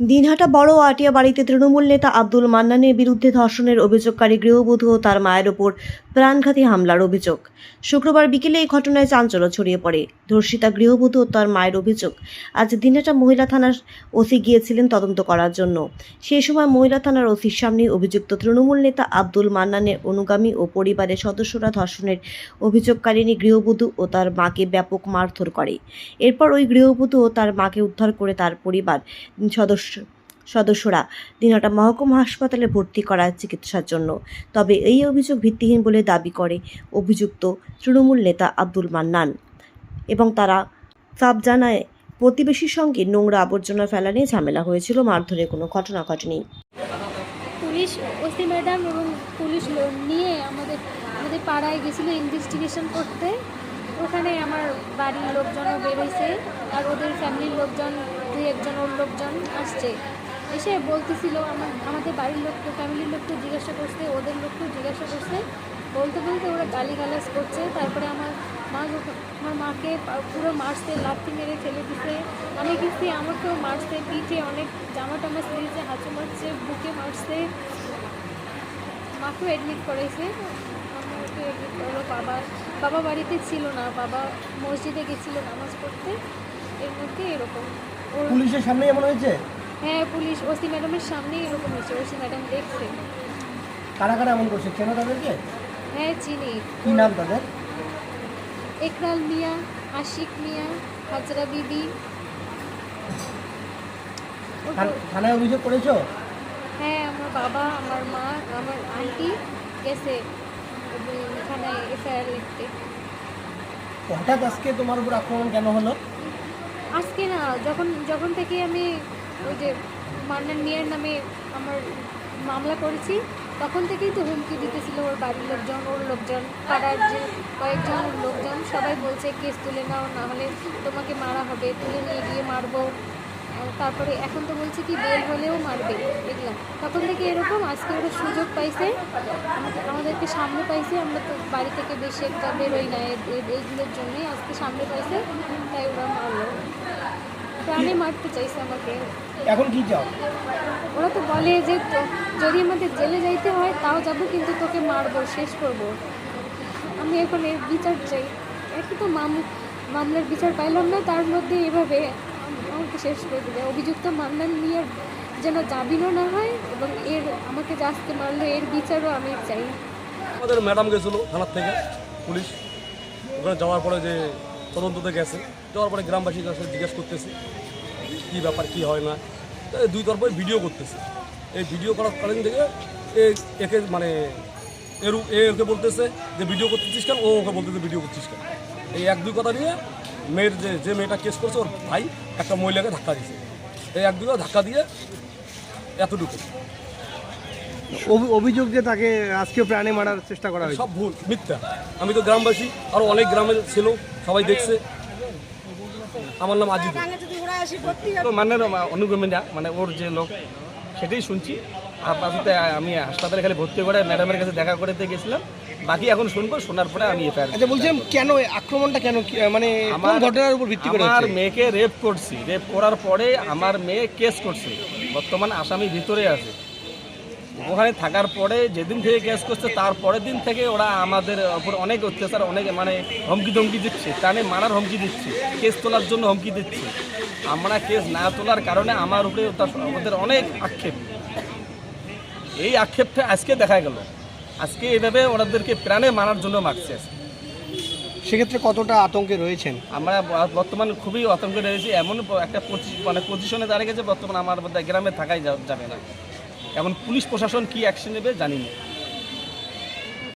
দিনহাটা বড় আটিয়া বাড়িতে তৃণমূল নেতা আব্দুল মান্নানের বিরুদ্ধে ধর্ষণের অভিযোগকারী গৃহবধূ ও তার মায়ের ওপর প্রাণঘাতী হামলার অভিযোগ। শুক্রবার বিকেলে এই ঘটনায় চাঞ্চল্য ছড়িয়ে পড়ে। ধর্ষিতা গৃহবধূ ও তার মায়ের অভিযোগ, আজ দিনহাটা মহিলা থানার ওসি গিয়েছিলেন তদন্ত করার জন্য। সেই সময় মহিলা থানার ওসির সামনে অভিযুক্ত তৃণমূল নেতা আব্দুল মান্নানের অনুগামী ও পরিবারের সদস্যরা ধর্ষণের অভিযোগকারিণী গৃহবধূ ও তার মাকে ব্যাপক মারধর করে। এরপর ওই গৃহবধূ ও তার মাকে উদ্ধার করে তার পরিবার, সদস্য সদস্যরা দিনহাটা মহকুমা হাসপাতালে ভর্তি করায় চিকিৎসার জন্য। তবে এই অভিযোগ ভিত্তিহীন বলে দাবি করে অভিযুক্ত তৃণমূল নেতা আব্দুল মান্নান এবং তারা সাব জানায় প্রতিবেশীর সঙ্গে নোংরা আবর্জনা ফেলা নিয়ে ঝামেলা হয়েছিল, মারধরের কোনো ঘটনা ঘটেনি। পুলিশ, ওসি ম্যাডাম এবং পুলিশ নিয়ে আমাদের আমাদের পাড়ায় গেছিল ইনভেস্টিগেশন করতে। ওখানে আমার বাড়ির লোকজনও বেরোইছে আর ওদের ফ্যামিলির লোকজন, দুই একজন ওর লোকজন আসছে। এসে বলতেছিল আমার, আমাদের বাড়ির লোককে, ফ্যামিলির লোককে জিজ্ঞাসা করছে, ওদের লোককেও জিজ্ঞাসা করছে। বলতে বলতে ওরা গালিগালাজ করছে। তারপরে আমার মা আমার মাকে পুরো মারছে, লাথি মেরে ফেলে দিছে। আমি গেছি, আমাকেও মারছে, পিঠে অনেক জামা টামা ছিঁড়েছে, হাঁচু মারছে, বুকে মারছে। মাকেও অ্যাডমিট করেছে। আমাকে অ্যাডমিট করল, বাবা বাবা বাড়িতে ছিল না, বাবা মসজিদে গেছিল নামাজ পড়তে। এর মধ্যে এরকম। পুলিশের সামনে এমন হয়েছে? হ্যাঁ পুলিশ ওসি ম্যাডামের সামনেই এরকম হয়েছে। ওসি ম্যাডাম দেখছে। কারা কারা এমন করছে? কেন তাদেরকে? হ্যাঁ চিনি। কি নাম তাদের? একরাল মিয়া আশিক মিয়া হাজরা বিবি থান- থানায় অভিযোগ করেছ? হ্যাঁ আমার বাবা আমার মা আমার আন্টি গেছে এখানে এফআইআর লিখতে। হঠাৎ আজকে তোমার উপর আক্রমণ কেন হলো? আজকে না যখন যখন থেকে আমি ওই যে মান্নান মিয়ার নামে আমার মামলা করেছি, তখন থেকেই তো হুমকি দিতেছিল ওর বাড়ির লোকজন, ওর লোকজন, পাড়ার যে কয়েকজন লোকজন, সবাই বলছে, কেস তুলে নাও, না হলে তোমাকে মারা হবে, তুলে নিয়ে গিয়ে মারবো। তারপরে এখন তো বলছে কি, বের হলেও মারবে। এগুলো তখন থেকে এরকম, আজকে ওরা সুযোগ পাইছে, আমাদের, আমাদেরকে সামনে পাইছে, আমরা তো বাড়ি থেকে বেশি একটা বেরোই না এইগুলোর জন্যই, আজকে সামনে পাইছে, তাই ওরা মারলো। প্রাণে মারতে চাইছে আমাকে। এখন কি চাও? ওরা তো বলে যে যদি আমাদের জেলে যাইতে হয় তাও যাব কিন্তু তোকে মারবো শেষ করব। আমি এখন এর বিচার চাই। একই তো মাম মামলার বিচার পাইলাম না তার মধ্যে এভাবে আমাকে শেষ করে দিবে। অভিযুক্ত মামলার নিয়ে যেন জামিনও না হয় এবং এর আমাকে যে আজকে মারলো এর বিচারও আমি চাই। আমাদের ম্যাডাম গেছিল থানার থেকে পুলিশ। ওখানে যাওয়ার পরে যে তদন্ততে গেছে যাওয়ার পরে গ্রামবাসীর কাছে জিজ্ঞেস করতেছে। কী ব্যাপার কী হয় না। এই দুই তরফে ভিডিও করতেছে। এই ভিডিও করার কালীন থেকে এ একে মানে এর এ ওকে বলতেছে যে ভিডিও করতেছিস কেন ও ওকে বলতেছে ভিডিও করছিস কেন। এই এক দুই কথা নিয়ে মেয়ের যে যে মেয়েটা কেস করছে ওর ভাই একটা মহিলাকে ধাক্কা দিয়েছে। এই এক দুই ধাক্কা দিয়ে এতটুকু। অভি- অভিযোগ যে তাকে আজকে প্রাণে মারার চেষ্টা করা সব ভুল মিথ্যা। আমি তো গ্রামবাসী আরও অনেক গ্রামের ছিল সবাই দেখছে। আমার নাম আজিদ তো মান্নার অনুগমী না মানে ওর যে লোক সেটাই শুনছি। আপাতত আমি হাসপাতালে খালি ভর্তি করে ম্যাডামের কাছে দেখা করতে গেছিলাম। বাকি এখন শুনব শোনার পরে আমি এফআইআর আচ্ছা বলছিলাম কেন আক্রমণটা কেন মানে আমার- ঘটনার উপর ভিত্তি করে আমার মেয়েকে রেপ করছি। রেপ করার পরে আমার মেয়ে কেস করছে। বর্তমান আসামি ভিতরে আছে। ওখানে থাকার পরে যেদিন থেকে কেস করছে তার পরের দিন থেকে ওরা আমাদের ওপর অনেক অত্যাচার অনেক মানে হুমকি ধমকি দিচ্ছে। টানে মারার হুমকি দিচ্ছে। কেস তোলার জন্য হুমকি দিচ্ছে। আমরা কেস না তোলার কারণে আমার উপরে ওদের অনেক আক্ষেপ। এই আক্ষেপটা আজকে দেখা গেল। আজকে এইভাবে ওনাদেরকে প্রাণে মারার জন্য মারছে। সেক্ষেত্রে কতটা আতঙ্কে রয়েছেন? আমরা বর্তমান খুবই আতঙ্কে রয়েছি। এমন একটা মানে পজিশনে দাঁড়িয়ে গেছে বর্তমান আমার গ্রামে থাকাই যাবে না। এখন পুলিশ প্রশাসন কি অ্যাকশন নেবে জানি না